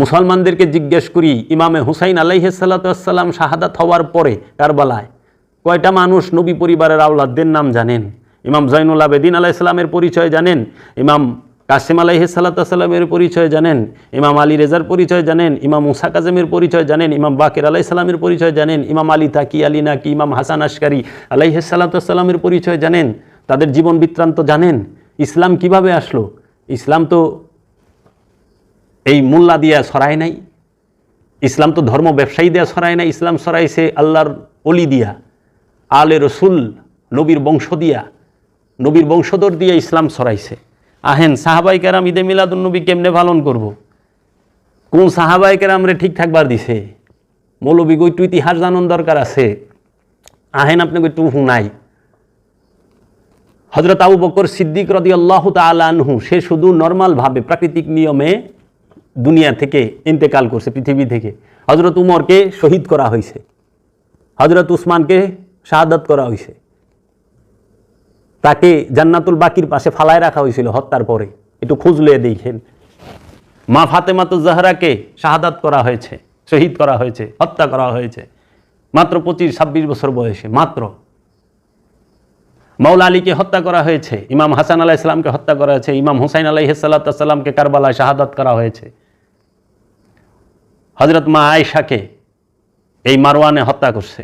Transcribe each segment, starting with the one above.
মুসলমানদেরকে জিজ্ঞেস করি, ইমামে হুসাইন আলাইসাল্লাতাম শাহাদাত হওয়ার পরে কারবালায় কয়টা মানুষ নবী পরিবারের আওলাদদের নাম জানেন? ইমাম জৈনুল আবেদিন আলাইসাল্লামের পরিচয় জানেন? ইমাম কাসিম আলাইসাল্লাতামের পরিচয় জানেন? ইমাম আলী রেজার পরিচয় জানেন? ইমাম মুসা কাজেমের পরিচয় জানেন? ইমাম বাকের আলাইসাল্লামের পরিচয় জানেন? ইমাম আলী তাকি আলী নাকি ইমাম হাসান আশকারি আলাইসাল্লাতামের পরিচয় জানেন? তাদের জীবন বৃত্তান্ত জানেন? ইসলাম কীভাবে আসলো? ইসলাম তো এই মোল্লা দিয়া ছড়ায় নাই। ইসলাম তো ধর্ম ব্যবসায়ী দেয়া ছড়ায় নাই। ইসলাম ছড়াইছে আল্লাহর অলি দিয়া, আলে রসুল, নবীর বংশ দিয়া। নবীর বংশধর দিয়ে ইসলাম ছড়াইছে। আহেন, সাহাবাই কেরাম ঈদে মিলাদুন্নবী কেমনে পালন করব। কোন সাহাবাই কেরামরে ঠিক থাকবার দিছে? মৌলবী একটু ইতিহাস জানন দরকার আছে। আহেন, আপনি একটু শুনাই হজরত আবু বকর সিদ্দিক রদি আল্লাহ তালহু সে শুধু নর্মালভাবে প্রাকৃতিক নিয়মে দুনিয়া থেকে ইন্তেকাল করছে, পৃথিবী থেকে। হজরত উমরকে শহীদ করা হয়েছে। হজরত উসমানকে শাহাদাত করা হয়েছে। তাকে জান্নাতুল বাকির পাশে ফালায় রাখা হয়েছিল হত্যার পরে। একটু খুঁজলে দেখেন। মা ফাতেমাতু জাহরাকে শাহাদাত করা হয়েছে, শহীদ করা হয়েছে, হত্যা করা হয়েছে। মাত্র পঁচিশ, ছাব্বিশ বছর বয়সে, মাত্র। মৌলা আলীকে হত্যা করা হয়েছে, ইমাম হাসান আলাহ ইসলামকে হত্যা করা হয়েছে, ইমাম হুসাইন আলাইসাল্লাতামকে কারবালায় শাহাদাত করা হয়েছে। হজরত মা আয়েশাকে এই মারওয়ানে হত্যা করছে।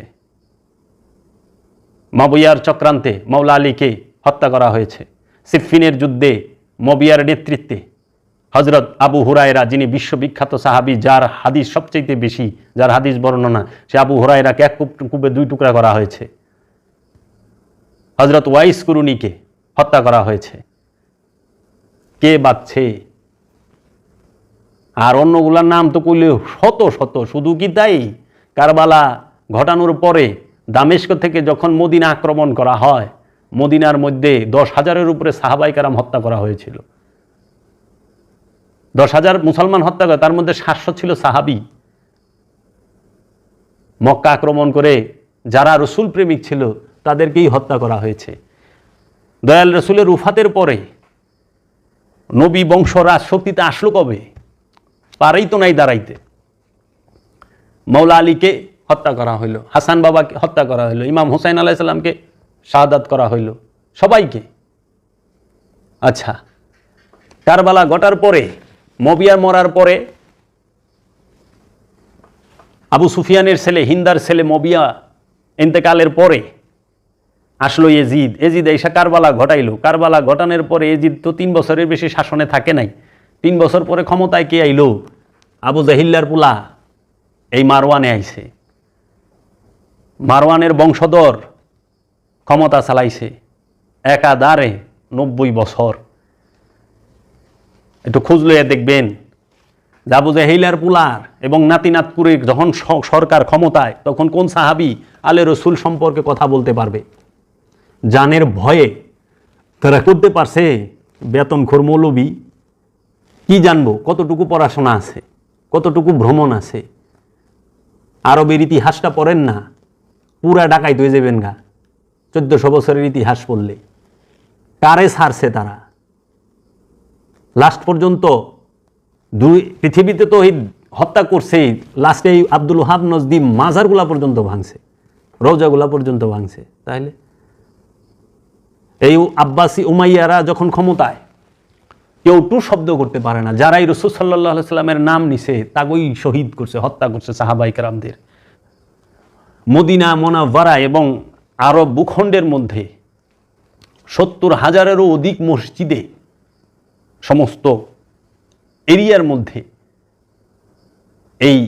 মাবুয়ার চক্রান্তে মৌলা আলীকে হত্যা করা হয়েছে। সিফিনের যুদ্ধে মবিয়ার নেতৃত্বে হজরত আবু হুরায়রা, যিনি বিশ্ববিখ্যাত সাহাবি, যার হাদিস সবচেয়ে বেশি, যার হাদিস বর্ণনা, সে আবু হুরায়রাকে এক কূপ দুই টুকরা করা হয়েছে। হজরত ওয়াইস কুরুনিকে হত্যা করা হয়েছে। কে বাঁচছে? আর অন্যগুলার নাম তো কইলে শত শত, শুধু কি তাই? কারবালা ঘটানোর পরে দামেস্ক থেকে যখন মদিনা আক্রমণ করা হয়, মদিনার মধ্যে দশ হাজারের উপরে সাহাবাই কারাম হত্যা করা হয়েছিল। দশ হাজার মুসলমান হত্যা করে, তার মধ্যে সাতশো ছিল সাহাবি। মক্কা আক্রমণ করে যারা রসুল প্রেমিক ছিল, তাদেরকেই হত্যা করা হয়েছে। দয়াল রসুলের উফাতের পরে নবী বংশ রাজশক্তিতে আসলো কবে? পারেই তো নাই দাঁড়াইতে। মৌলা আলীকে হত্যা করা হইল, হাসান বাবাকে হত্যা করা হইল, ইমাম হুসাইন আলাইসাল্লামকে শাহাদাত করা হইল, সবাইকে। আচ্ছা কারবালা ঘটার পরে, মবিয়া মরার পরে, আবু সুফিয়ানের ছেলে, হিন্দার ছেলে মবিয়া ইন্তেকালের পরে আসলো এজিদ। এজিদ এইসা কারবালা ঘটাইলো। কারবালা ঘটানোর পরে এজিদ তো তিন বছরের বেশি শাসনে থাকে নাই। তিন বছর পরে ক্ষমতায় কে আইলো? আবু জাহিল্লার পুলা। এই মারওয়ানে আইছে। মারওয়ানের বংশধর ক্ষমতা চালাইছে। একাধারে নব্বই বছর। একটু খুঁজলে দেখবেন জাবু জাহিলার পুলার এবং নাতিনাথপুরের যখন সরকার ক্ষমতায়, তখন কোন সাহাবি আলে রসুল সম্পর্কে কথা বলতে পারবে? জানের ভয়ে তারা করতে পারছে বেতন খোর মৌলবী। কি জানব? কতটুকু পড়াশোনা আছে? কতটুকু ভ্রমণ আছে? আরবের ইতিহাসটা পড়েন না? পুরা ডাকাই হয়ে যাবেন গা। চোদ্দশো বছরের ইতিহাস পড়লে। কারে ছাড়ছে তারা? লাস্ট পর্যন্ত দুই পৃথিবীতে তো এই হত্যা করছে লাস্টে এই আব্দুল হাব নজদি মাজারগুলা পর্যন্ত ভাঙছে। রোজাগুলা পর্যন্ত ভাঙছে। তাহলে এই আব্বাসী উমাইয়ারা যখন ক্ষমতায় কেউ টু শব্দ করতে পারে না। যারাই রসুল সাল্লাহ সাল্লামের নাম নিছে, তাগই শহীদ করছে, হত্যা করছে সাহাবাই কারামদের। মদিনা মোনাভারা এবং আরব ভূখণ্ডের মধ্যে সত্তর হাজারেরও অধিক মসজিদে সমস্ত এরিয়ার মধ্যে এই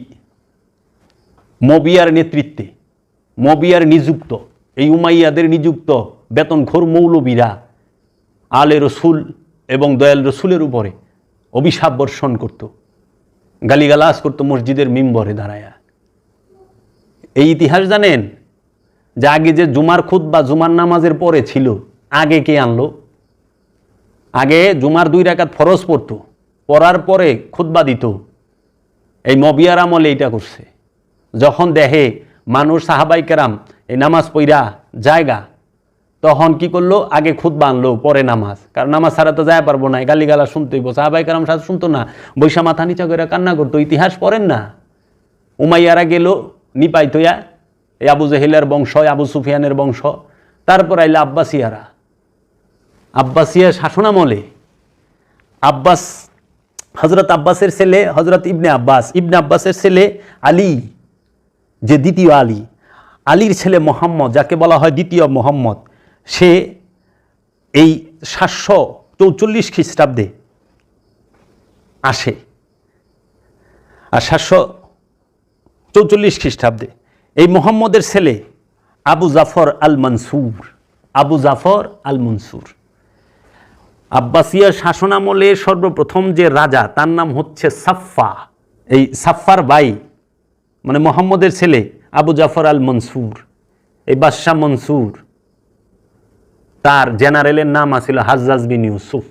মবিয়ার নেতৃত্বে, মবিয়ার নিযুক্ত, এই উমাইয়াদের নিযুক্ত বেতনখোর মৌলবীরা, আলে রসুল এবং দয়াল রসুলের উপরে অভিশাপ বর্ষণ করত। গালিগালাস করত মসজিদের মিম্বরে দাঁড়ায়া। এই ইতিহাস জানেন? যে আগে যে জুমার খুদ বা জুমার নামাজের পরে ছিল, আগে কে আনলো? আগে জুমার দুই রাকাত ফরজ পড়তো, পড়ার পরে খুতবা দিত। এই মবিয়ার আমলে এইটা করছে। যখন দেহে মানুষ সাহাবাই কেরাম এই নামাজ পইরা জায়গা তখন কি করল? আগে খুদ বানলো পরে নামাজ। কারণ নামাজ ছাড়া তো যায় পারব না গালি গালা শুনতেই বসে সাহাবাই কারাম সাথে শুনতো না। বৈশা মাথা নিচা করে কান্না করতো, ইতিহাস পড়েন না। উমাইয়ারা গেল নিপাই তৈয়া এই আবু জেহিলের বংশ আবু সুফিয়ানের বংশ, তারপর আইলে আব্বাসিয়ারা। আব্বাসিয়া শাসনামলে, আব্বাস হজরত আব্বাসের ছেলে হজরত ইবনে আব্বাস। ইবনে আব্বাসের ছেলে আলী, যে দ্বিতীয় আলী। আলীর ছেলে মোহাম্মদ, যাকে বলা হয় দ্বিতীয় মোহাম্মদ। সে এই সাতশো চৌচল্লিশ খ্রিস্টাব্দে আসে। আর সাতশো চৌচল্লিশ খ্রিস্টাব্দে এই মোহাম্মদের ছেলে আবু জাফর আল মনসুর আবু জাফর আল মনসুর আব্বাসিয়া শাসনামলে সর্বপ্রথম যে রাজা, তার নাম হচ্ছে সাফা এই সাফার বাই মানে মোহাম্মদের ছেলে আবু জাফর আল মনসুর এই বাদশাহ মনসুর তার জেনারেলের নাম আছিল হাজ্জাজ বিন ইউসুফ।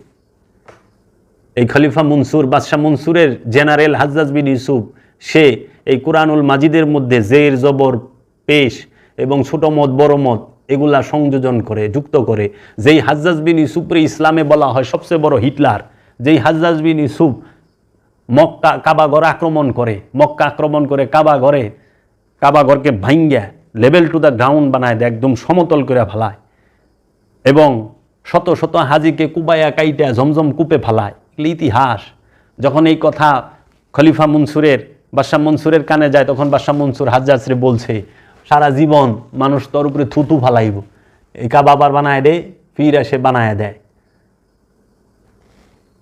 এই খলিফা মনসুর, বাদশাহ মনসুরের জেনারেল হাজ্জাজ বিন ইউসুফ, সে এই কোরআনুল মাজিদের মধ্যে জের, জবর, পেশ এবং ছোট মত বড় মত এগুলা সংযোজন করে, যুক্ত করে। যেই হাজ্জাজ বিন ইউসুফরে ইসলামে বলা হয় সবচেয়ে বড় হিটলার, যেই হাজ্জাজ বিন ইউসুফ মক্কা কাবাঘর আক্রমণ করে, মক্কা আক্রমণ করে কাবাঘরে কাবাঘরকে ভাঙ্গা লেভেল টু দ্য গ্রাউন্ড বানায় দেয়, একদম সমতল করে ফেলায়। এবং শত শত হাজিকে কুবায়া কাইটা জমজম কূপে ফেলায়। ইতিহাস। যখন এই কথা খলিফা মনসুরের, বাদশাহ মনসুরের কানে যায়, তখন বাদশাহ মনসুর হাজ্জাসরে বলছে, সারা জীবন মানুষ তোর উপরে থুতু ফালাইব। এই কাবাবার বানায় দে, ফির এসে বানায় দেয়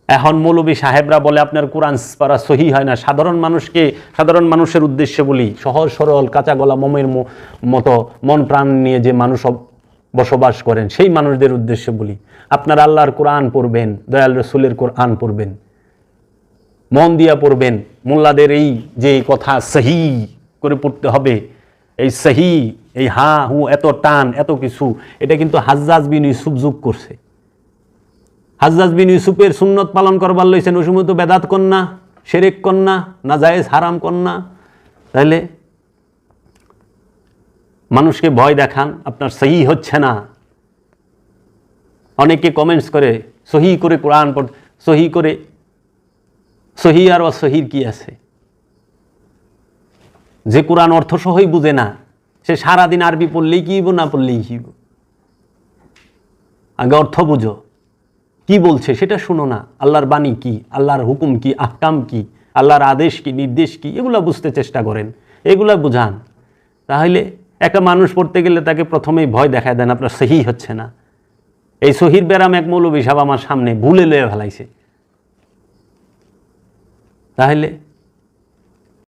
এখন মৌলবী সাহেবরা বলে, আপনার কোরআন পড়া সহি হয় না। সাধারণ মানুষকে, সাধারণ মানুষের উদ্দেশ্যে বলি, সহজ সরল, কাঁচা গলা, মমের মতো মন প্রাণ নিয়ে যে মানুষ বসবাস করেন, সেই মানুষদের উদ্দেশ্যে বলি, আপনার আল্লাহর কোরআন পড়বেন, দয়াল রসুলের কোরআন পড়বেন, মন দিয়া পড়বেন, মোল্লাদের এই যে কথা সহি করে পড়তে হবে, এই সহি, এই হা, হু, এত টান, এত কিছু, এটা কিন্তু হাজ্জাজ বিন ইউসুফ যুগ করছে। হাজ্জাজ বিন ইউসুফের সুন্নত পালন করবার লইছেন, ওই সময় তো বেদাত কন্যা সেরেক কন্যা, না জায়েজ হারাম কন্যা তাহলে মানুষকে ভয় দেখান, আপনার সহি হচ্ছে না। অনেকে কমেন্টস করে, সহি করে কোরআন পড়, সহি করে, সহি আর অসহির কি আছে? যে কোরআন অর্থ সহই বুঝে না, সে সারাদিন আরবি পড়লেই কি হইব, না পড়লেই কি হইব? আগে অর্থ বুঝো। কি বলছে সেটা শুনো না। আল্লাহর বাণী কি? আল্লাহর হুকুম কি? আহকাম কি? আল্লাহর আদেশ কি? নির্দেশ কি? এগুলো বুঝতে চেষ্টা করেন। এগুলো বুঝান। তাহলে একটা মানুষ পড়তে গেলে তাকে প্রথমেই ভয় দেখায়, দেন আপনার সহি হচ্ছে না। এই সহির ব্যারাম এক মৌলবী সাহেব আমার সামনে ভুলে লয়ে ফেলাইছে। তাহলে